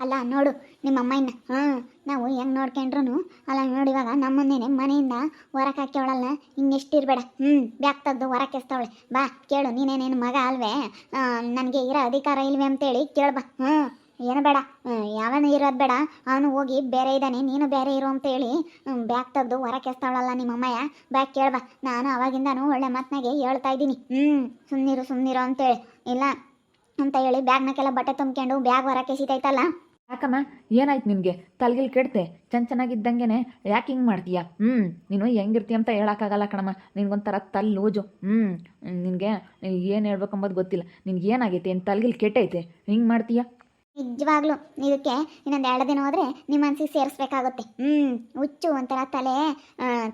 ಅಲ್ಲ, ನೋಡು ನಿಮ್ಮ ಅಮ್ಮನ ಹಾಂ, ನಾವು ಹೆಂಗೆ ನೋಡ್ಕೊಂಡ್ರು ಅಲ್ಲ, ನೋಡಿ, ಇವಾಗ ನಮ್ಮನ್ನೇನೆ ಮನೆಯಿಂದ ಹೊರಕ್ಕೆ ಹಾಕ್ಯವಳಲ್ಲ ಇರಬೇಡ ಹ್ಞೂ ಬ್ಯಾಗ್ ತೆಗೆದು ಹೊರಕ್ಕೆ ಎಸ್ತವಳೆ. ಬಾ, ಕೇಳು, ನೀನೇನೇನು ಮಗ ಅಲ್ವೇ? ನನಗೆ ಇರೋ ಅಧಿಕಾರ ಇಲ್ವೇ ಅಂತೇಳಿ ಕೇಳು ಬಾ. ಹ್ಞೂ ಏನು ಬೇಡ. ಯಾವನು ಇರೋದು ಬೇಡ. ಅವನು ಹೋಗಿ ಬೇರೆ ಇದ್ದಾನೆ ನೀನು ಬೇರೆ ಇರು ಅಂತೇಳಿ ಬ್ಯಾಗ್ ತೆಗ್ದು ಹೊರಕ್ಕೆ ಎಸ್ತಾವಳಲ್ಲ ನಿಮ್ಮ ಅಮ್ಮಯ್ಯ ಬ್ಯಾಗ್ ಕೇಳ್ಬಾ ನಾನು ಅವಾಗಿಂದನೂ ಒಳ್ಳೆ ಮಾತನಾಗೆ ಹೇಳ್ತಾ ಇದ್ದೀನಿ. ಹ್ಞೂ ಸುಮ್ಮನಿರು ಸುಮ್ಮನಿರು ಅಂತೇಳಿ. ಇಲ್ಲ, ಅಂತ ಹೇಳಿ ಬ್ಯಾಗ್ನಕ್ಕೆಲ್ಲ ಬಟ್ಟೆ ತುಂಬ್ಕೊಂಡು ಬ್ಯಾಗ್ ಹೊರಕ್ಕೆ ಯಾಕಮ್ಮ? ಏನಾಯ್ತು ನಿನಗೆ? ತಲೆಗಿಲ್ ಕೆಡ್ತೆ? ಚೆನ್ನ ಚೆನ್ನಾಗಿದ್ದಂಗೆನೆ ಯಾಕೆ ಹಿಂಗೆ ಮಾಡ್ತೀಯ? ಹ್ಞೂ ನೀನು ಹೆಂಗಿರ್ತೀಯ ಅಂತ ಹೇಳೋಕ್ಕಾಗಲ್ಲ ಕಣಮ್ಮ. ನಿನಗೊಂಥರ ತಲೆ ಲೂಜು. ಹ್ಞೂ ನಿನಗೆ ಏನು ಹೇಳ್ಬೇಕಂಬೋದು ಗೊತ್ತಿಲ್ಲ. ನಿನ್ಗೆ ಏನಾಗೈತೆ? ಏನು ತಲೆಗಿಲ್ ಕೆಟ್ಟೈತೆ? ಹಿಂಗೆ ಮಾಡ್ತೀಯ? ನಿಜವಾಗ್ಲೂ. ಇದಕ್ಕೆ ಇನ್ನೊಂದು ಎರಡು ದಿನ ಹೋದ್ರೆ ನಿಮ್ಮ ಮನಸ್ಸಿಗೆ ಸೇರಿಸ್ಬೇಕಾಗುತ್ತೆ. ಹ್ಞೂ ಹುಚ್ಚು ಒಂಥರ ತಲೆ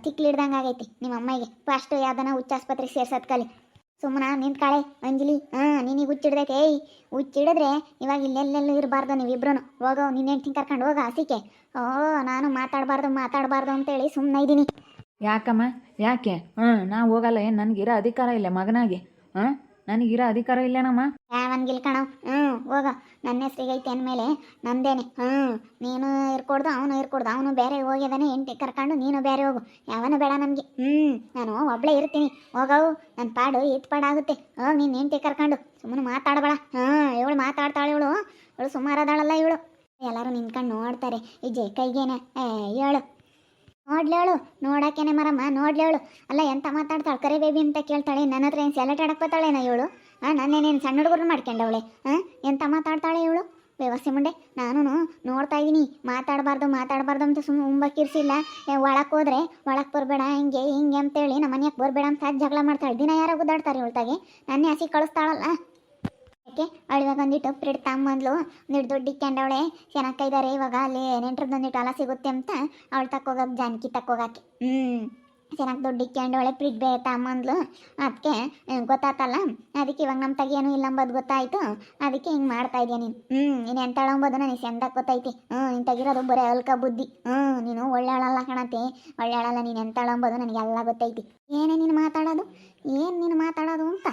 ತಿಕ್ಲಿಡ್ದಂಗೆ ಆಗೈತಿ ನಿಮ್ಮ ಅಮ್ಮಗೆ ಫಸ್ಟ್ ಯಾವ್ದನ ಹುಚ್ಚು ಆಸ್ಪತ್ರೆಗೆ ಸೇರ್ಸೋದ್ ಕಲಿ. ಸುಮ್ಮನ ನಿಂತ್ಕಾಳೆ ಅಂಜಲಿ ಹಾಂ, ನಿನಗೆ ಹುಚ್ಚಿಡ್ದೈತೆ ಏಯ್, ಹುಚ್ಚಿಡಿದ್ರೆ ಇವಾಗ ಇಲ್ಲೆಲ್ಲೆಲ್ಲೂ ಇರಬಾರ್ದು ನೀವಿಬ್ರು ಹೋಗೋ, ನಿನ್ನ ಹೆಂಡ್ತಿ ಕರ್ಕೊಂಡು ಹೋಗ ಹಸಿಕೆ ಓ, ನಾನು ಮಾತಾಡಬಾರ್ದು ಮಾತಾಡಬಾರ್ದು ಅಂತೇಳಿ ಸುಮ್ಮನೆ ಇದ್ದೀನಿ ಯಾಕಮ್ಮ? ಯಾಕೆ? ಹಾಂ ನಾ ಹೋಗಲ್ಲ, ಏನು? ನನಗಿರೋ ಅಧಿಕಾರ ಇಲ್ಲ ಮಗನಾಗೆ. ಹಾಂ ನನಗಿರೋ ಅಧಿಕಾರ ಇಲ್ಲೇನಮ್ಮ? ಯಾವನ್ಗಿಲ್ ಕಣ. ಹ್ಞೂ ಹೋಗ. ನನ್ನ ಹೆಸ್ರಿಗೆ ಐತೆ ಅಂದಮೇಲೆ ನಂದೇನೆ. ಹ್ಞೂ ನೀನು ಇರ್ಕೊಡ್ದು, ಅವನು ಇರ್ಕೊಡ್ದು. ಅವನು ಬೇರೆ ಹೋಗಿದಾನೆ ಎಂಟಿ ಕರ್ಕೊಂಡು ನೀನು ಬೇರೆ ಹೋಗು. ಯಾವನು ಬೇಡ ನಮಗೆ. ಹ್ಞೂ ನಾನು ಒಬ್ಳೆ ಇರ್ತೀನಿ. ಹೋಗವು ನನ್ನ ಪಾಡು ಇತ್ ಪಾಡಾಗುತ್ತೆ ಹೋಗಿ, ನೀನು ಎಂಟಿ ಕರ್ಕೊಂಡು. ಸುಮ್ಮನೆ ಮಾತಾಡಬೇಡ. ಹ್ಮ್, ಇವಳು ಮಾತಾಡ್ತಾಳೆ ಇವಳು. ಇವಳು ಸುಮಾರದಾಳಲ್ಲ ಇವಳು. ಎಲ್ಲರೂ ನಿನ್ಕೊಂಡು ನೋಡ್ತಾರೆ. ಈ ಜೆ ಕೈಗೇನೆ. ಏ, ಹೇಳು. ನೋಡ್ಲೇಳು ನೋಡಕ್ಕೇನೆ ಮರಮ್ಮ, ನೋಡ್ಲೇಳು. ಅಲ್ಲ, ಎಂತ ಮಾತಾಡ್ತಾಳೆ? ಕರೆ ಬೇಬಿ ಅಂತ ಕೇಳ್ತಾಳೆ ನನ್ನ ಹತ್ರ ಏನು ಸೆಲೆಟ್ ಆಡಕ್ಕೆ ಬರ್ತಾಳೇನ ಇವಳು ಹಾಂ ನನ್ನೇನೇನು ಸಣ್ಣ ಹುಡುಗರು ಮಾಡ್ಕೊಂಡವಳೆ ಹಾಂ ಎಂತ ಮಾತಾಡ್ತಾಳೆ ಇವಳು? ವ್ಯವಸ್ಥೆ ಮುಂಡೆ ನಾನು ನೋಡ್ತಾ ಇದ್ದೀನಿ. ಮಾತಾಡಬಾರ್ದು ಮಾತಾಡಬಾರ್ದು ಅಂತ ಸುಮ್ಮನೆ ಉಂಬಕ್ಕಿರ್ಸಿಲ್ಲ. ಒಳಕ್ಕೆ ಹೋದ್ರೆ ಒಳಕ್ಕೆ ಬರಬೇಡ, ಹಿಂಗೆ ಹಿಂಗೆ ಅಂತೇಳಿ ನಮ್ಮ ಮನೆಗೆ ಬರಬೇಡ ಅಂತ ಜಗಳ ಮಾಡ್ತಾಳೆ. ದಿನ ಯಾರೋ ಗುದ್ದಾಡ್ತಾರೆ ಇವಳ್ತಾಗೆ ನನ್ನೇ ಹಸಿ ಕಳಿಸ್ತಾಳಲ್ಲ. ಯಾಕೆ ಅವಳಿವಾಗ ಒಂದಿಟ್ಟು ಪ್ರಿಡ್ ತಮ್ಮಂದ್ಲು ಒಂದಿಟ್ಟು ದುಡ್ಡು ಇಕ್ಕೊಂಡವಳೆ ಚೆನ್ನಾಗಿದ್ದಾರೆ ಇವಾಗ. ಅಲ್ಲಿ ನೆಂಟ್ರದ್ದು ಒಂದಿಟ್ಟು ಸಿಗುತ್ತೆ ಅಂತ ಅವಳು ತಕ್ಕೋಗಕ್ಕೆ ಜಾನಕಿ ತಕ್ಕೋಗಕ್ಕೆ ಹ್ಞೂ ಚೆನ್ನಾಗಿ ದುಡ್ಡು ಇಕ್ಕೊಂಡವಳೆ ಪ್ರಿಡ್ ಬೇ ತಮ್ಮಂದ್ಲು ಅದಕ್ಕೆ ಗೊತ್ತಾತಲ್ಲ? ಅದಕ್ಕೆ ಇವಾಗ ನಮ್ಮ ತಗೇನು ಇಲ್ಲ ಅಂಬೋದು ಗೊತ್ತಾಯ್ತು. ಅದಕ್ಕೆ ಹಿಂಗೆ ಮಾಡ್ತಾ ಇದೆಯಾ ನೀನು? ಹ್ಞೂ ನೀನು ಎಂತ ಅಂಬೋದು ನನಗೆ ಚಂದ ಗೊತ್ತೈತಿ. ಹ್ಞೂ ನೀನು ತೆಗಿರೋದು ಬರೀ ಅಲ್ಕ ಬುದ್ಧಿ. ಹ್ಞೂ ನೀನು ಒಳ್ಳೆಯವಳಲ್ಲ ಕಣತೆ ಒಳ್ಳೆಯವಳಲ್ಲ ನೀನು ಎಂತ ಅಂಬೋದು ನನಗೆ ಎಲ್ಲ ಗೊತ್ತೈತಿ. ಏನೇ ನೀನು ಮಾತಾಡೋದು? ಏನು ನೀನು ಮಾತಾಡೋದು ಅಂತ?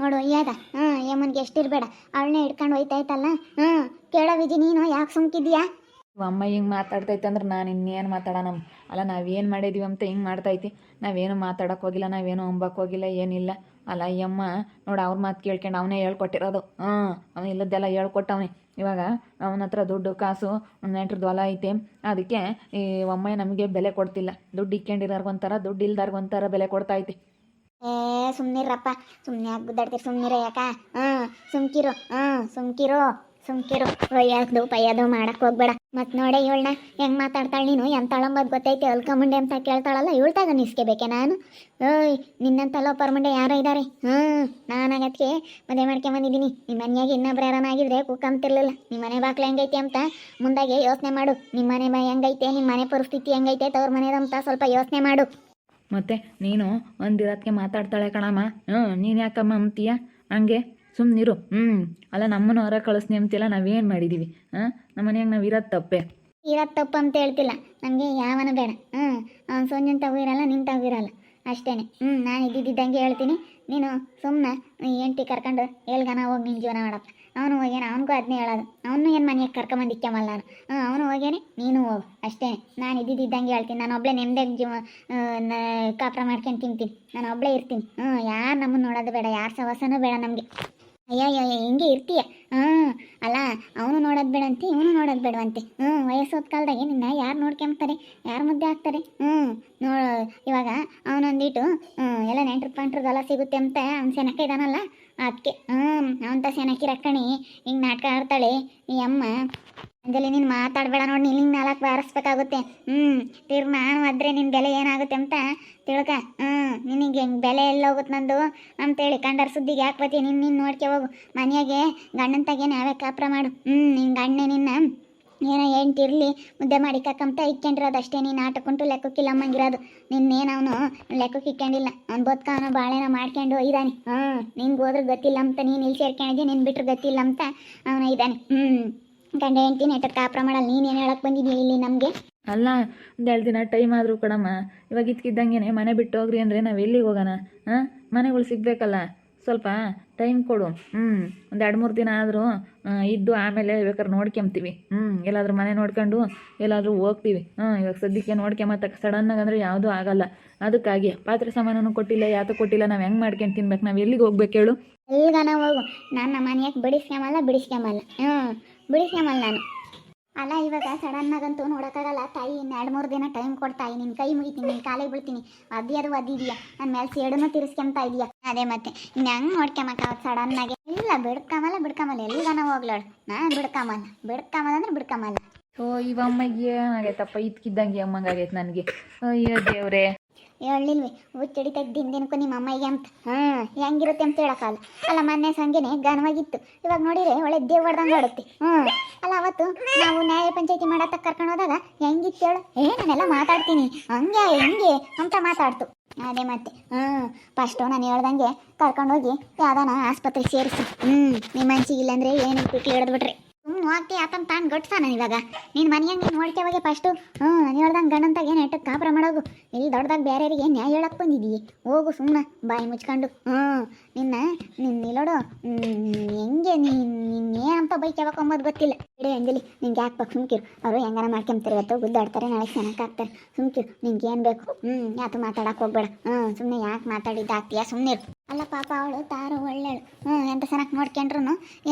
ನೋಡು, ಯಾದ? ಹ್ಞೂ ಯಮನ್ಗೆ ಎಷ್ಟಿರಬೇಡ. ಅವಳನ್ನೇ ಹಿಡ್ಕೊಂಡು ಹೋಯ್ತಾಯ್ತಲ್ಲ? ಹ್ಞೂ ಕೇಳೋ ವಿಜಿ ನೀನು, ಯಾಕೆ ಸುಮ್ಕಿದ್ಯಾ? ಅಮ್ಮ ಹಿಂಗೆ ಮಾತಾಡ್ತೈತೆ ಅಂದ್ರೆ ನಾನು ಇನ್ನೇನು ಮಾತಾಡೋಣ ಅಲ್ಲ, ನಾವೇನು ಮಾಡಿದೀವಿ ಅಂತ ಹಿಂಗೆ ಮಾಡ್ತೈತಿ. ನಾವೇನು ಮಾತಾಡೋಕೆ ಹೋಗಿಲ್ಲ, ನಾವೇನು ಅಂಬಕ್ಕೆ ಹೋಗಿಲ್ಲ, ಏನಿಲ್ಲ. ಅಲ್ಲ ಅಯ್ಯಮ್ಮ ನೋಡು ಅವ್ರ ಮಾತು ಕೇಳ್ಕೊಂಡು ಅವನೇ ಹೇಳ್ಕೊಟ್ಟಿರೋದು. ಹ್ಞೂ ಅವನು ಇಲ್ಲದ್ದೆಲ್ಲ ಹೇಳ್ಕೊಟ್ಟವನೇ. ಇವಾಗ ಅವನ ಹತ್ರ ದುಡ್ಡು, ಕಾಸು ನೆಂಟ್ರದ್ದು ಹೊಲ ಐತೆ. ಅದಕ್ಕೆ ಈ ಅಮ್ಮ ನಮಗೆ ಬೆಲೆ ಕೊಡ್ತಿಲ್ಲ. ದುಡ್ಡು ಇಕ್ಕೊಂಡಿರೋರ್ಗೊಂಥರ, ದುಡ್ಡು ಇಲ್ದಾರ್ಗೊಂಥರ ಬೆಲೆ ಕೊಡ್ತೈತಿ ಏ, ಸುಮ್ನಿರಪ್ಪ. ಸುಮ್ಮನೆ ಯಾಕೆ ಗುದ್ದಾಡ್ತೀರಿ, ಸುಮ್ನಿರ ಯಾಕ? ಹ್ಞೂ ಸುಮ್ಕಿರು ಹ್ಞೂ ಸುಮ್ಕಿರು ಸುಮ್ಕಿರು. ಅಯ್ಯದು ಪಯ್ಯದು, ಮಾಡಕ್ ಹೋಗ್ಬೇಡ. ಮತ್ ನೋಡೆ ಇವಳನ್ನ ಹೆಂಗ್ ಮಾತಾಡ್ತಾಳೆ ನೀನು? ಎಂತಾಳಂಬದ್ ಗೊತ್ತೈತೆ. ಅಲ್ಕಮುಂಡೆ ಅಂತ ಕೇಳ್ತಾಳಲ್ಲ, ಇವಳ್ತಾಗ ನಿಸ್ಕೋಬೇಕೆ ನಾನು? ಓಯ್ ನಿನ್ನಂತ ಲೋಪರ್ ಮುಂಡೆ ಯಾರೋ ಇದ್ದಾರೆ ಹ್ಞೂ ನಾನಾಗತ್ಗೆ ಮದುವೆ ಮಾಡ್ಕೊಂಬಂದಿದ್ದೀನಿ ನಿಮ್ಮ ಮನೆಯಾಗ ಇನ್ನೊಬ್ರು ಯಾರನ್ನಾಗಿದ್ರೆ ಕುಕ್ಕಂತಿರ್ಲಿಲ್ಲ ನಿಮ್ಮ ಮನೆ ಬಾಕ್ಲು ಹೆಂಗೈತೆ ಅಂತ ಮುಂದಾಗೆ ಯೋಚನೆ ಮಾಡು. ನಿಮ್ಮ ಮನೆ ಹೆಂಗೈತೆ ನಿಮ್ಮ ಮನೆ ಪರಿಸ್ಥಿತಿ ಹೆಂಗೈತೆ, ತವ್ರ ಮನೆದಂತ ಸ್ವಲ್ಪ ಯೋಚನೆ ಮಾಡು. ಮತ್ತು ನೀನು ಒಂದಿರೋದಕ್ಕೆ ಮಾತಾಡ್ತಾಳೆ ಕಣಮ್ಮ. ಹ್ಞೂ ನೀನು ಯಾಕಮ್ಮ ಅಂತೀಯ ಹಂಗೆ? ಸುಮ್ಮನಿರು ಹ್ಞೂ ಅಲ್ಲ, ನಮ್ಮನ್ನು ಹೊರ ಕಳಿಸ್ನಿ ಅಂತಿಲ್ಲ ನಾವೇನು ಮಾಡಿದ್ದೀವಿ ಹಾಂ? ನಮ್ಮ ಮನೆಯಾಗ ನಾವು ಇರೋದು ತಪ್ಪೆ? ಇರೋದು ತಪ್ಪು ಅಂತ ಹೇಳ್ತಿಲ್ಲ. ನನಗೆ ಯಾವನು ಬೇಡ. ಹ್ಞೂ ಅವ್ನು ಸೋನ್ಯನ ತಗು ಇರಲ್ಲ ನಿನ್ನ ಇರಲ್ಲ. ಅಷ್ಟೇ ಹ್ಞೂ ನಾನು ಇದ್ದಿದ್ದಂಗೆ ಹೇಳ್ತೀನಿ. ನೀನು ಸುಮ್ಮನೆ ಎಂಟಿ ಕರ್ಕೊಂಡು ಎಲ್ಗನ ಹೋಗಿ ನಿನ್ನ ಜೀವನ ಮಾಡಪ್ಪ. ಅವನು ಹೋಗ್ಯಾನ, ಅವನಿಗೂ ಅದನ್ನೇ ಹೇಳೋದು. ಅವನು ಏನು ಮನೆಗೆ ಕರ್ಕೊಂಬಂದಿಕ್ಕಮಲ್ಲ ನಾನು ಹ್ಞೂ ಅವನು ಹೋಗ್ಯಾನೆ, ನೀನು ಹೋಗು, ಅಷ್ಟೇ. ನಾನು ಇದ್ದಿದ್ದಂಗೆ ಹೇಳ್ತೀನಿ, ನಾನು ಒಬ್ಬಳೇ ನೆಮ್ಮದಿಯಾಗಿ ಜೀವ ಕಾಪ್ರ ಮಾಡ್ಕೊಂಡು ತಿಂತೀನಿ. ನಾನು ಒಬ್ಬಳೇ ಇರ್ತೀನಿ. ಹ್ಞೂ ಯಾರು ನಮ್ಮನ್ನು ನೋಡೋದು ಬೇಡ, ಯಾರು ಸವಾಸನೂ ಬೇಡ ನಮಗೆ. ಅಯ್ಯೋ, ಹಿಂಗೆ ಇರ್ತೀಯ? ಹ್ಞೂ ಅಲ್ಲ, ಅವನು ನೋಡೋದು ಬೇಡಂತೆ ಇವನು ನೋಡೋದು ಬೇಡವಂತೆ. ಹ್ಞೂ ವಯಸ್ಸೋದ ಕಾಲದಾಗೆ ನಿನ್ನ ಯಾರು ನೋಡ್ಕೊಂಬ್ತಾರೆ ಯಾರು ಮುದ್ದೆ ಹಾಕ್ತಾರೆ? ಹ್ಞೂ ನೋ ಇವಾಗ ಅವನೊಂದಿಟ್ಟು ಹ್ಞೂ ಎಲ್ಲ ನೆಂಟ್ರು ಪಂಟ್ರದೆಲ್ಲ ಸಿಗುತ್ತೆ ಅಂತ ಅವ್ನು ಸೆನಕ ಇದಾನಲ್ಲ ಅದಕ್ಕೆ ಹ್ಞೂ ಅವಂತ ಸೆನಕಿ ಕಣಿ ಹಿಂಗೆ ನಾಟಕ ಆಡ್ತಾಳೆ. ಈ ಅಮ್ಮ ಅಂದಲ್ಲಿ ನೀನು ಮಾತಾಡಬೇಡ ನೋಡಿ, ನೀನು ನಾಲ್ಕು ಬಾರಿಸ್ಬೇಕಾಗುತ್ತೆ. ಹ್ಞೂ ತೀರ್ಮಾನವಾದರೆ ನಿನ್ನ ಬೆಲೆ ಏನಾಗುತ್ತೆ ಅಂತ ತಿಳ್ಕ. ಹ್ಞೂ ನಿನಗೆ ಹೆಂಗೆ ಬೆಲೆ ಎಲ್ಲ ಹೋಗುತ್ತೆ ನಂದು? ಅಂತೇಳಿ ಕಂಡರ ಸುದ್ದಿಗೆ, ಯಾಕೆ ಬತ್ತಿ ನಿನ್ನ ನೀನು ನೋಡ್ಕೆ ಹೋಗು. ಮನೆಯಾಗೆ ಗಂಡನ ತಗೆ ನಾವೇ ಕಾಪ್ರ ಮಾಡು. ಹ್ಞೂ ನಿನ್ನ ಗಂಡನೇ ನಿನ್ನ ಏನೋ ಹೆಂಡ್ತಿರ್ಲಿ ಮುದ್ದೆ ಮಾಡಿ ಕಕ್ಕಂತ ಇಕ್ಕೊಂಡಿರೋದು ಅಷ್ಟೇ, ನೀನು ಆಟಕ್ಕುಂಟು ಲೆಕ್ಕಕ್ಕಿಲ್ಲ ಅಮ್ಮಂಗಿರೋದು ನಿನ್ನೇನು ಅವನು ಲೆಕ್ಕಕ್ಕೆ ಇಕ್ಕೊಂಡಿಲ್ಲ, ಅವ್ನು ಬದುಕ ಅವನು ಬಾಳೆನ ಮಾಡ್ಕೊಂಡು ಇದ್ದಾನೆ ಹ್ಞೂ ನಿನ್ಗೆ ಹೋದ್ರೆ ಗೊತ್ತಿಲ್ಲ ಅಂತ, ನೀನು ಇಲ್ಲಿ ಸೇರ್ಕೊಂಡಿದ್ದೆ ನಿನ್ನ ಬಿಟ್ಟರೆ ಗೊತ್ತಿಲ್ಲ ಅಂತ ಅವನು ಇದ್ದಾನೆ ಹ್ಞೂ ಗಂಡ ಹೆಂಡ್ತಿ ನೆಟ್ಟ ಕಾಪ್ರ ಮಾಡಲ್ಲ ನೀನೇನು ಹೇಳಕ್ಕೆ ಬಂದಿದ್ಯಾ ಇಲ್ಲಿ ನಮಗೆ? ಅಲ್ಲ ಒಂದು ಎರಡು ದಿನ ಟೈಮ್ ಆದರೂ ಕಣಮ್ಮ, ಇವಾಗ ಇದ್ಕಿದ್ದಂಗೆ ಮನೆ ಬಿಟ್ಟು ಹೋಗ್ರಿ ಅಂದರೆ ನಾವು ಎಲ್ಲಿಗೆ ಹೋಗೋಣ? ಹಾಂ, ಮನೆಗಳು ಸಿಗಬೇಕಲ್ಲ. ಸ್ವಲ್ಪ ಟೈಮ್ ಕೊಡು. ಹ್ಞೂ ಒಂದು ಎರಡು ಮೂರು ದಿನ ಆದರೂ ಇದ್ದು ಆಮೇಲೆ ಬೇಕಾದ್ರೆ ನೋಡ್ಕೊಂತೀವಿ. ಹ್ಞೂ ಎಲ್ಲಾದರೂ ಮನೆ ನೋಡ್ಕೊಂಡು ಎಲ್ಲಾದರೂ ಹೋಗ್ತೀವಿ. ಹ್ಞೂ ಇವಾಗ ಸದ್ಯಕ್ಕೆ ನೋಡ್ಕೊಂಬತ್ತ ಸಡನ್ನಾಗಿ ಅಂದರೆ ಯಾವುದೂ ಆಗಲ್ಲ. ಅದಕ್ಕಾಗಿ ಪಾತ್ರೆ ಸಾಮಾನು ಕೊಟ್ಟಿಲ್ಲ, ಯಾತೂ ಕೊಟ್ಟಿಲ್ಲ, ನಾವು ಹೆಂಗೆ ಮಾಡ್ಕೊಂಡು ತಿನ್ಬೇಕು? ನಾವು ಎಲ್ಲಿಗೆ ಹೋಗ್ಬೇಕು ಹೇಳು? ಎಲ್ಗಾನ ಹೋಗು? ನಾನು ನಮ್ಮ ಮನೆಯಾಗ ಬಿಡಿಸ್ಕೊಂಬಲ್ಲ ಬಿಡಿಸ್ಕೊಂಬಲ್ಲ. ಹ್ಞೂ ಬಿಡಿಸ್ಕೊಂಬಲ್ಲ ನಾನು. ಅಲ್ಲ, ಇವಾಗ ಸಡನ್ನಾಗಂತೂ ನೋಡೋಕ್ಕಾಗಲ್ಲ. ತಾಯಿ, ಇನ್ನು ಎರಡು ಮೂರು ದಿನ ಟೈಮ್ ಕೊಡ್ತಾಯಿ. ನಿನ್ನ ಕೈ ಮುಗಿತೀನಿ ನಿನ್ನ ಕಾಲಿಗೆ ಬಿಡ್ತೀನಿ ಅದಿ ಅದು ಒದ್ದಿದೀಯಾ. ನನ್ನ ಮೇಲೆ ಸೇಡನ್ನು ತಿರ್ಸ್ಕೊಂತ ಇದೀಯಾ. ಅದೇ ಮತ್ತೆ, ಇನ್ನು ಹೆಂಗೆ ಸಡನ್ ಸಡನ್ನಾಗೆ ಇಲ್ಲ ಬಿಡ್ಕಮಲ್ಲ ಬಿಡ್ಕಮಲ್ಲ ಎಲ್ಲಿಗಾನ ಹೋಗ್ಲಾಳು? ನಾನು ಬಿಡ್ಕಮಲ್ಲ ಬಿಡ್ಕಮಲ್ಲ ಅಂದ್ರೆ ಬಿಡ್ಕಮಲ್ಲ ಸೊ ಇವ ಅಮ್ಮಗೆ ಏನಾಗೈತಪ್ಪ? ಇದ್ಕಿದ್ದಂಗೆ ಅಮ್ಮಂಗಾಗೈತೆ ನನಗೆ. ಅಯ್ಯೋ ದೇವ್ರೇ. ಹೇಳಿಲ್ವಿ ಹುಚ್ಚಿಡಿತಾಗ ದಿನ ದಿನಕ್ಕೂ ನಿಮ್ಮ ಅಮ್ಮಗೆ ಅಂತ. ಹಾಂ, ಹೆಂಗಿರುತ್ತೆ ಅಂತ ಹೇಳೋಕ್ಕಲ್ಲ ಅಲ್ಲ, ಮೊನ್ನೆ ಸಂಜೆನೆ ಘನವಾಗಿತ್ತು. ಇವಾಗ ನೋಡಿದ್ರೆ ಒಳ್ಳೆ ದೇವ್ ಹೊಡ್ದಂಗೆ ಆಡುತ್ತೆ. ಹ್ಞೂ. ಅಲ್ಲ, ಅವತ್ತು ನಾವು ನ್ಯಾಯ ಪಂಚಾಯತಿ ಮಾಡತ್ತ ಕರ್ಕೊಂಡು ಹೋದಾಗ ಹೆಂಗಿತ್ತು ಹೇಳು? ಏ, ನಾನೆಲ್ಲ ಮಾತಾಡ್ತೀನಿ. ಹಂಗೆ, ಹೆಂಗೆ ಅಂತ ಮಾತಾಡ್ತು. ಅದೇ ಮತ್ತೆ. ಹ್ಞೂ. ಫಸ್ಟು ನಾನು ಹೇಳ್ದಂಗೆ ಕರ್ಕೊಂಡೋಗಿ ಯಾವ್ದಾನ ಆಸ್ಪತ್ರೆಗೆ ಸೇರಿಸಿ. ಹ್ಞೂ. ನಿಮ್ಮ ಮನ್ಸಿಗೆ ಇಲ್ಲಾಂದ್ರೆ ಏನು ಬಿಟ್ಟು ಹಿಡಿದ್ಬಿಟ್ರಿ ಸುಮ್ಮನೆ ಹೋಗ್ತಿ ಆತನ ತಾನು ನಾನು ಇವಾಗ. ನೀನು ಮನೆಯಂಗೆ ನೀನು ನೋಡ್ಕೋವಾಗೆ ಫಸ್ಟು ಹ್ಞೂ ನಾನು ಹೇಳ್ದಂಗೆ ಗಂಡಂತಾಗ ಏನು ಹೆಟ್ಟಕ್ಕೆ ಕಾಪುರ ಮಾಡೋದು? ಇಲ್ಲಿ ದೊಡ್ಡದಾಗ ಏನು ನ್ಯಾಯ ಹೇಳಕ್ಕೆ ಬಂದಿದ್ದೀವಿ ಹೋಗು ಸುಮ್ಮನೆ ಬಾಯಿ ಮುಚ್ಕೊಂಡು. ಹ್ಞೂ ನಿನ್ನ ನಿನ್ನ ನಿಲ್ಲೋಡು ಹೆಂಗೆ ನೀನು ಏನಂತ ಯಾವಾಗ ಅಂಬೋದು ಗೊತ್ತಿಲ್ಲ. ಬಿಡಿ ಅಂಜಲಿ, ನಿಂಗೆ ಯಾಕೆ ಪಕ್ಕ ಸುಮ್ಕಿರು. ಅವರು ಹೆಂಗಾರ ಮಾಡ್ಕೊಂತಾರೆ ಇವತ್ತು, ಗುದ್ದಾಡ್ತಾರೆ, ನಾಳೆ ಚೆನ್ನಾಗಿ ಆಗ್ತಾರೆ ಸುಮ್ಕಿರು, ನಿಂಗೆ ಏನು ಬೇಕು? ಹ್ಞೂ ಯಾತು ಮಾತಾಡಕ್ಕೆ ಹೋಗ್ಬೇಡ. ಹ್ಞೂ ಸುಮ್ಮನೆ ಯಾಕೆ ಮಾತಾಡಿದ್ದಾಗ್ತೀಯಾ? ಸುಮ್ಮನೆ ಅಲ್ಲ ಪಾಪ ಅವಳು ತಾರು ಒಳ್ಳೆಳು. ಹ್ಞೂ ಎಂತ ಚೆನ್ನಾಗಿ ನೋಡ್ಕೊಂಡ್ರು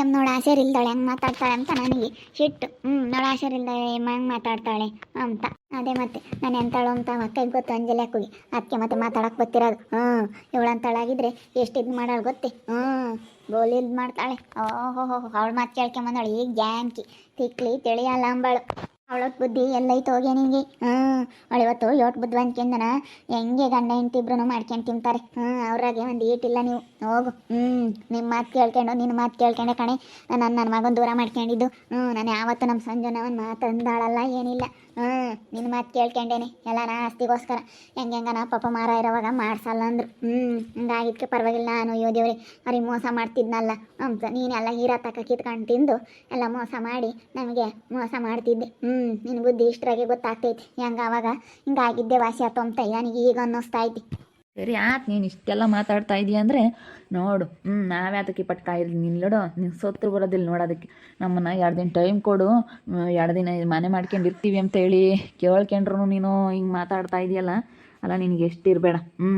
ಎಂ ನೋಡ ಆಸೆರ್ ಇಲ್ದಾಳೆ ಹೆಂಗೆ ಮಾತಾಡ್ತಾಳೆ ಅಂತ ನನಗೆ ಹಿಟ್ಟು. ಹ್ಞೂ ನೋಡ ಆಸೆರ್ ಇಲ್ದಾಳೆ ಹೆಂಗೆ ಮಾತಾಡ್ತಾಳೆ ಅಂತ. ಅದೇ ಮತ್ತೆ, ನಾನು ಎಂತಾಳು ಅಂತ ಮಕ್ಕಳಿಗೆ ಗೊತ್ತು, ಅಂಜಲಿ ಹಾಕೋಗಿ ಅದಕ್ಕೆ ಮತ್ತೆ ಮಾತಾಡಕ್ಕೆ ಗೊತ್ತಿರೋದು. ಹ್ಞೂ ಇವಳು ಅಂತಾಳಾಗಿದ್ರೆ ಎಷ್ಟು ಇದು ಮಾಡೋಳು ಗೊತ್ತೇ? ಹ್ಞೂ ಗೋಲಿ ಇದು ಮಾಡ್ತಾಳೆ. ಓಹೋ ಅವಳು ಮಾತು ಕೇಳ್ಕೊಂಬಂದಾಳು, ಈಗ ಜಾನ್ಕಿ ತಿಕ್ಲಿ, ತಿಳಿಯಲ್ಲ ಅಂಬಾಳು. ಅವಳೊಟ್ಟು ಬುದ್ಧಿ ಎಲ್ಲೈತೆ ಹೋಗಿ ನಿಂಗೆ ಹ್ಞೂ ಅವಳಿವತ್ತು ಯೋಟ್ ಬುದ್ಧಿವಂತಿಕೆಂದನ ಹೆಂಗೆ ಗಂಡ ಹೆಂಡತಿಬ್ರು ಮಾಡ್ಕೊಂಡು ತಿಂತಾರೆ. ಹ್ಞೂ ಅವ್ರಾಗೆ ಒಂದು ಈಟಿಲ್ಲ ನೀವು. ಹೋಗು. ಹ್ಞೂ ನಿಮ್ಮ ಮಾತು ಕೇಳ್ಕೊಂಡು ನಿನ್ನ ಮಾತು ಕೇಳ್ಕೊಂಡೆ ಕಣೆ. ನಾನು ನನ್ನ ಮಗನ ದೂರ ಮಾಡ್ಕೊಂಡಿದ್ದು ಹ್ಞೂ ನಾನು ಯಾವತ್ತು ನಮ್ಮ ಸಂಜನವನ್ ಮಾತು ಅಂದಾಳಲ್ಲ ಏನಿಲ್ಲ. ಹ್ಞೂ ನಿನ್ನ ಮಾತು ಕೇಳ್ಕೊಂಡೇನೆ. ಎಲ್ಲ ನಾ ಆಸ್ತಿಗೋಸ್ಕರ. ಹೆಂಗೆ ಹೆಂಗ ನಾ ಪಾಪ ಮಾರ ಇರೋವಾಗ ಮಾಡ್ಸಲ್ಲ ಅಂದ್ರು. ಹ್ಞೂ ಹಂಗಾಗಿದ್ಕೆ ಪರವಾಗಿಲ್ಲ ನಾನು ಅಯ್ಯೋ ದೇವ್ರಿ ಅವ್ರಿಗೆ ಮೋಸ ಮಾಡ್ತಿದ್ನಲ್ಲ ಅಂತ. ನೀನೆಲ್ಲ ಹೀರಾ ತಕ ಕಿತ್ಕೊಂಡು ತಿಂದು ಎಲ್ಲ ಮೋಸ ಮಾಡಿ ನಮಗೆ ಮೋಸ ಮಾಡ್ತಿದ್ದೆ. ಹ್ಞೂ ನಿನ್ನ ಬುದ್ಧಿ ಇಷ್ಟರಾಗೆ ಗೊತ್ತಾಗ್ತೈತಿ. ಹೆಂಗೆ ಅವಾಗ ಹಿಂಗಾಗಿದ್ದೆ ವಾಸಿ ಆತು ಅಂತ ನನಗೆ ಈಗ ಅನ್ನಿಸ್ತಾ ಐತಿ. ಸರಿ, ಆತ್, ನೀನು ಇಷ್ಟೆಲ್ಲ ಮಾತಾಡ್ತಾ ಇದೀಯ ಅಂದರೆ ನೋಡು. ಹ್ಞೂ ನಾವೇ ಅದಕ್ಕೆ ಪಟ್ಕಾ ಇರಲಿ ನೀನು ನೋಡು, ನೀನು ಸೋತ್ರು ಬರೋದಿಲ್ಲ ನೋಡೋದಕ್ಕೆ ನಮ್ಮನ್ನು ಎರಡು ದಿನ ಟೈಮ್ ಕೊಡು. ಎರಡು ದಿನ ಮನೆ ಮಾಡ್ಕೊಂಡು ಇರ್ತೀವಿ ಅಂತ ಹೇಳಿ ಕೇಳ್ಕೊಂಡ್ರು ನೀನು ಹಿಂಗೆ ಮಾತಾಡ್ತಾ ಇದೆಯಲ್ಲ. ಅಲ್ಲ, ನಿನಗೆ ಎಷ್ಟು ಇರಬೇಡ. ಹ್ಞೂ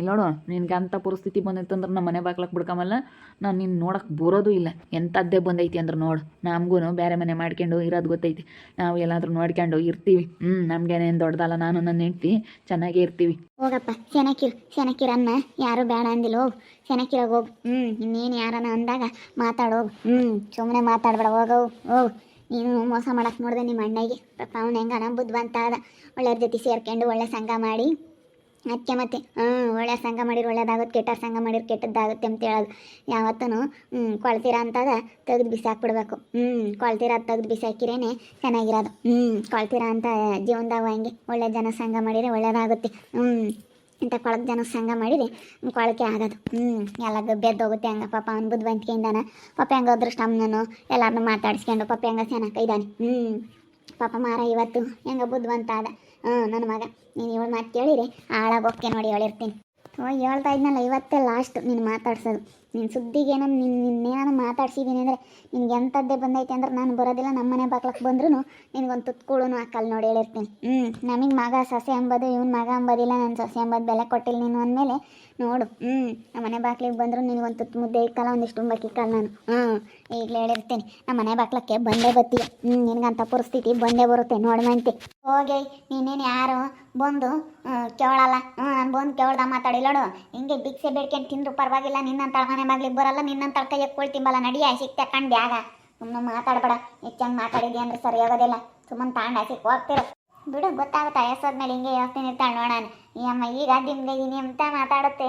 ಇಲ್ಲ ನೋಡು, ನಿನಗೆ ಅಂಥ ಪರಿಸ್ಥಿತಿ ಬಂದೈತೆ ಅಂದ್ರೆ ನಮ್ಮ ಮನೆ ಬಾಗ್ಲಕ್ಕೆ ಬಿಡ್ಕೊಂಬಲ್ಲ. ನಾನು ನಿನ್ನ ನೋಡಕ್ಕೆ ಬರೋದು ಇಲ್ಲ. ಎಂಥದ್ದೇ ಬಂದೈತಿ ಅಂದ್ರೆ ನೋಡು. ನಮಗೂ ಬೇರೆ ಮನೆ ಮಾಡ್ಕೊಂಡು ಇರೋದು ಗೊತ್ತೈತಿ. ನಾವು ಎಲ್ಲಾದರೂ ನೋಡ್ಕೊಂಡು ಇರ್ತೀವಿ. ಹ್ಞೂ ನಮಗೇನೇನು ದೊಡ್ಡದಲ್ಲ, ನಾನು ನನ್ನ ಹೆಂಡ್ತಿ, ಚೆನ್ನಾಗೇ ಇರ್ತೀವಿ. ಹೋಗಪ್ಪ ಸೆನಕಿರು ಸೆನಕಿರನ್ನ ಯಾರು ಬೇಡ ಅಂದಿಲ್ಲ, ಹೋಗು. ಸೆನಕಿರಾಗ ಹೋಗು. ಹ್ಞೂ ಇನ್ನೇನು ಯಾರನ್ನ ಅಂದಾಗ ಮಾತಾಡೋಗು ಹ್ಞೂ ಸುಮ್ಮನೆ ಮಾತಾಡ್ಬೇಡ ಹೋಗವು ಹೋಗು. ನೀನು ಮೋಸ ಮಾಡಕ್ಕೆ ನೋಡಿದೆ ನಿಮ್ಮ ಅಣ್ಣಗೆ. ಪಾಪ ಅವ್ನು ಹೆಂಗನ ಬುದ್ಧಿವಂತ ಆದ. ಒಳ್ಳೆಯವ್ರ ಜೊತೆ ಸೇರ್ಕೊಂಡು ಒಳ್ಳೆ ಸಂಘ ಮಾಡಿ. ಅದಕ್ಕೆ ಮತ್ತೆ ಹ್ಞೂ ಒಳ್ಳೆ ಸಂಘ ಮಾಡಿರು ಒಳ್ಳೇದಾಗುತ್ತೆ ಕೆಟ್ಟ ಸಂಘ ಮಾಡಿರು, ಕೆಟ್ಟದ್ದಾಗುತ್ತೆ ಅಂತ ಹೇಳೋದು. ಯಾವತ್ತೂ ಹ್ಞೂ ಕೊಳ್ತೀರ ಅಂತದ ತೆಗೆದು ಬಿಸಾಕ್ಬಿಡ್ಬೇಕು ಹ್ಞೂ ಕೊಳ್ತೀರ ತೆಗೆದು ಬಿಸಾಕಿರೇನೆ ಚೆನ್ನಾಗಿರೋದು. ಹ್ಞೂ ಕೊಳ್ತೀರ ಅಂತ ಜೀವನದಾಗ ಹಂಗೆ ಒಳ್ಳೆ ಜನ ಸಂಘ ಮಾಡಿದರೆ ಒಳ್ಳೇದಾಗುತ್ತೆ. ಹ್ಞೂ ಇಂಥ ಕೊಳಕ್ ಜನ ಸಂಘ ಮಾಡಿದರೆ ಕೊಳಕೆ ಆಗೋದು. ಹ್ಞೂ ಎಲ್ಲ ಬೆದ್ದೋಗುತ್ತೆ ಹಂಗ ಪಾಪ ಅವ್ನು ಬುದ್ಧಿವಂತಿಕೆಯಿಂದಾನ. ಪಾಪ ಹೆಂಗೆ ಅದೃಷ್ಟ ಸ್ಟಮ್ನೂ ಎಲ್ಲರನ್ನೂ ಮಾತಾಡಿಸ್ಕೊಂಡು ಪಾಪ ಹೆಂಗ ಚೆನ್ನಾಗಿ ಇದ್ದಾನೆ ಹ್ಞೂ ಪಾಪ ಮಾರ ಇವತ್ತು ಹೆಂಗೆ ಬುದ್ಧಿವಂತ ಆದ. ಹ್ಞೂ, ನನ್ನ ಮಗ ನೀನು ಇವಳು ಮಾತು ಕೇಳಿರಿ. ಹಾಳಾಗೋಕ್ಕೆ ನೋಡಿ ಹೇಳಿರ್ತೀನಿ ಓ, ಹೇಳ್ತಾ ಇದ್ನಲ್ಲ, ಇವತ್ತೇ ಲಾಸ್ಟ್ ನೀನು ಮಾತಾಡ್ಸೋದು. ನಿನ್ನ ಸುದ್ದಿಗೆ ಏನೋ ನಿನ್ನ ನಿನ್ನೇನಾನು ಮಾತಾಡ್ಸಿದ್ದೀನಿ ಅಂದರೆ ನಿನ್ಗೆ ಎಂಥದ್ದೇ ಬಂದೈತೆ ಅಂದ್ರೆ ನಾನು ಬರೋದಿಲ್ಲ, ನಮ್ಮ ಮನೆ ಬಾಗ್ಲಕ್ಕೆ ಬಂದ್ರೂ ನಿನಗೊಂದು ಆ ಹಾಕಲ್ಲ ನೋಡಿ ಹೇಳಿರ್ತೀನಿ. ಹ್ಞೂ ನಮಗೆ ಮಗ ಸೊಸೆ ಅಂಬೋದು, ಇವ್ನ ಮಗ ಅಂಬೋದಿಲ್ಲ ನನ್ನ ಸೊಸೆ ಅಂಬೋದು ಬೆಲೆ ಕೊಟ್ಟಿಲ್ಲ ನೀನು ಅಂದಮೇಲೆ ನೋಡು. ಹ್ಞೂ ನಮ್ಮ ಮನೆ ಬಾಗ್ಲಿಗೆ ಬಂದರೂ ನಿನಗೊಂದು ತುತ್ತು ಮುದ್ದೆ ಇಕ್ಕಲ್ಲ ಒಂದಿಷ್ಟು ಇಕ್ಕಲ್ಲ ನಾನು. ಹ್ಞೂ ಈಗಲೇ ಹೇಳಿರ್ತೀನಿ. ನಮ್ಮ ಮನೆ ಬಾಗ್ಲಕ್ಕೆ ಬಂದೇ ಬತ್ತೀಯ. ಹ್ಞೂ ನಿನಗಂಥ ಪರಿಸ್ಥಿತಿ ಬಂದೇ ಬರುತ್ತೆ ನೋಡಿ ಮಂತಿ ಹೋಗಿ, ನೀನೇನು ಯಾರು? ಬಂದು ಕೇಳಲ್ಲ. ಹ್ಞೂ ನಾನು ಬಂದು ಕೇಳ್ದ ಮಾತಾಡಿಲ್ಲೋಡು ಹಿಂಗೆ ಬಿಕ್ಸೆ ಬೇಡ್ಕೊಂಡು ತಿಂದ್ರು ಪರವಾಗಿಲ್ಲ, ನಿನ್ನಂತ ಮನೆ ಮಗ್ಳಿಗೆ ಬರಲ್ಲ ನಿನ್ನಂತ ಕೈ ಎಕ್ಕೊಳ್ ತಿಂಬಲ್ಲ ನಡಿಯ ಸಿಕ್ತೆ ಕಂಡು ಬ್ಯಾಗ. ಸುಮ್ಮನೆ ಮಾತಾಡಬೇಡ, ಹೆಚ್ಚಂಗೆ ಮಾತಾಡಿದ್ಯಾ ಅಂದ್ರೆ ಸರಿ ಆಗೋದಿಲ್ಲ. ಸುಮ್ಮನೆ ತಾಂಡ ಸಿಕ್ ಹೋಗ್ತಿರು. ಬಿಡು, ಗೊತ್ತಾಗುತ್ತೆ ವಯಸ್ಸಾದ್ಮೇಲೆ ಹಿಂಗೆ ಯೋಚನೆ ಇರ್ತಾಳೆ ನೋಡೋಣ ಈ ಅಮ್ಮ ಈಗ ದಿಂದಿದ್ದೀನಿ ಅಂತ ಮಾತಾಡುತ್ತೆ.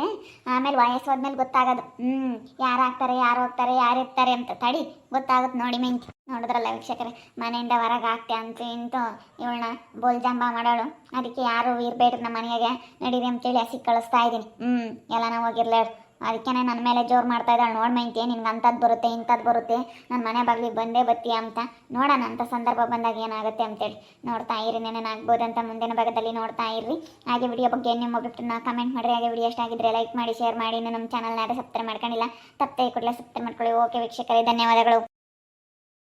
ಆಮೇಲೆ ವಯಸ್ಸಾದ್ಮೇಲೆ ಗೊತ್ತಾಗೋದು. ಹ್ಞೂ ಯಾರು ಆಗ್ತಾರೆ, ಯಾರು ಹೋಗ್ತಾರೆ, ಯಾರು ಇರ್ತಾರೆ ಅಂತ. ತಡಿ ಗೊತ್ತಾಗುತ್ತೆ ನೋಡಿ ಮೆಂಚಿ. ನೋಡಿದ್ರಲ್ಲ ವೀಕ್ಷಕರೇ, ಮನೆಯಿಂದ ಹೊರಗೆ ಆಗ್ತೆ ಅಂತ ಇಂತು ಇವಳನ್ನ ಬೋಲ್ ಜಂಬ ಮಾಡೋಳು. ಅದಕ್ಕೆ ಯಾರು ಇರಬೇಡ್ರಿ ನಮ್ಮ ಮನೆಯಾಗೆ. ನಡೀರಿ ಅಂತೇಳಿ ಹಸಿ ಕಳಿಸ್ತಾ ಇದ್ದೀನಿ ಹ್ಞೂ ನಾವು ಹೋಗಿರ್ಲಾರ ಅದಕ್ಕೆ ನನ್ನ ಮೇಲೆ ಜೋರು ಮಾಡ್ತಾ ಇದ್ದಾಳೆ. ನೋಡಿ ಮೈಂತೆ, ನಿನ್ಗೆ ಅಂಥದ್ದು ಬರುತ್ತೆ ಇಂಥದ್ದು ಬರುತ್ತೆ. ನನ್ನ ಮನೆ ಬಾಗಿಲಿಗೆ ಬಂದೇ ಬತ್ತೀಯ ಅಂತ. ನೋಡೋಣ ಅಂತ ಸಂದರ್ಭ ಬಂದಾಗ ಏನಾಗುತ್ತೆ ಅಂತೇಳಿ. ನೋಡ್ತಾ ಇರಿ ಆಗ್ಬೋದು ಅಂತ ಮುಂದಿನ ಭಾಗದಲ್ಲಿ ನೋಡ್ತಾ ಇರ್ರಿ. ಹಾಗೆ ವಿಡಿಯೋ ಬಗ್ಗೆ ನಿಮ್ಮ ಅಭಿಪ್ರಾಯನ ಕಮೆಂಟ್ ಮಾಡಿರಿ. ಹಾಗೆ ವಿಡಿಯೋ ಎಷ್ಟು ಆಗಿದ್ರೆ ಲೈಕ್ ಮಾಡಿ ಶೇರ್ ಮಾಡಿ. ನಮ್ಮ ಚಾನಲ್ನ ಯಾರು ಸಬ್ಸ್ಕ್ರೈಬ್ ಮಾಡ್ಕೊಂಡಿಲ್ಲ. ತಪ್ಪೇ ಕೂಡಲೇ ಸಬ್ಸ್ಕ್ರೈಬ್ ಮಾಡ್ಕೊಳ್ಳಿ. ಓಕೆ ವೀಕ್ಷಕರೇ, ಧನ್ಯವಾದಗಳು.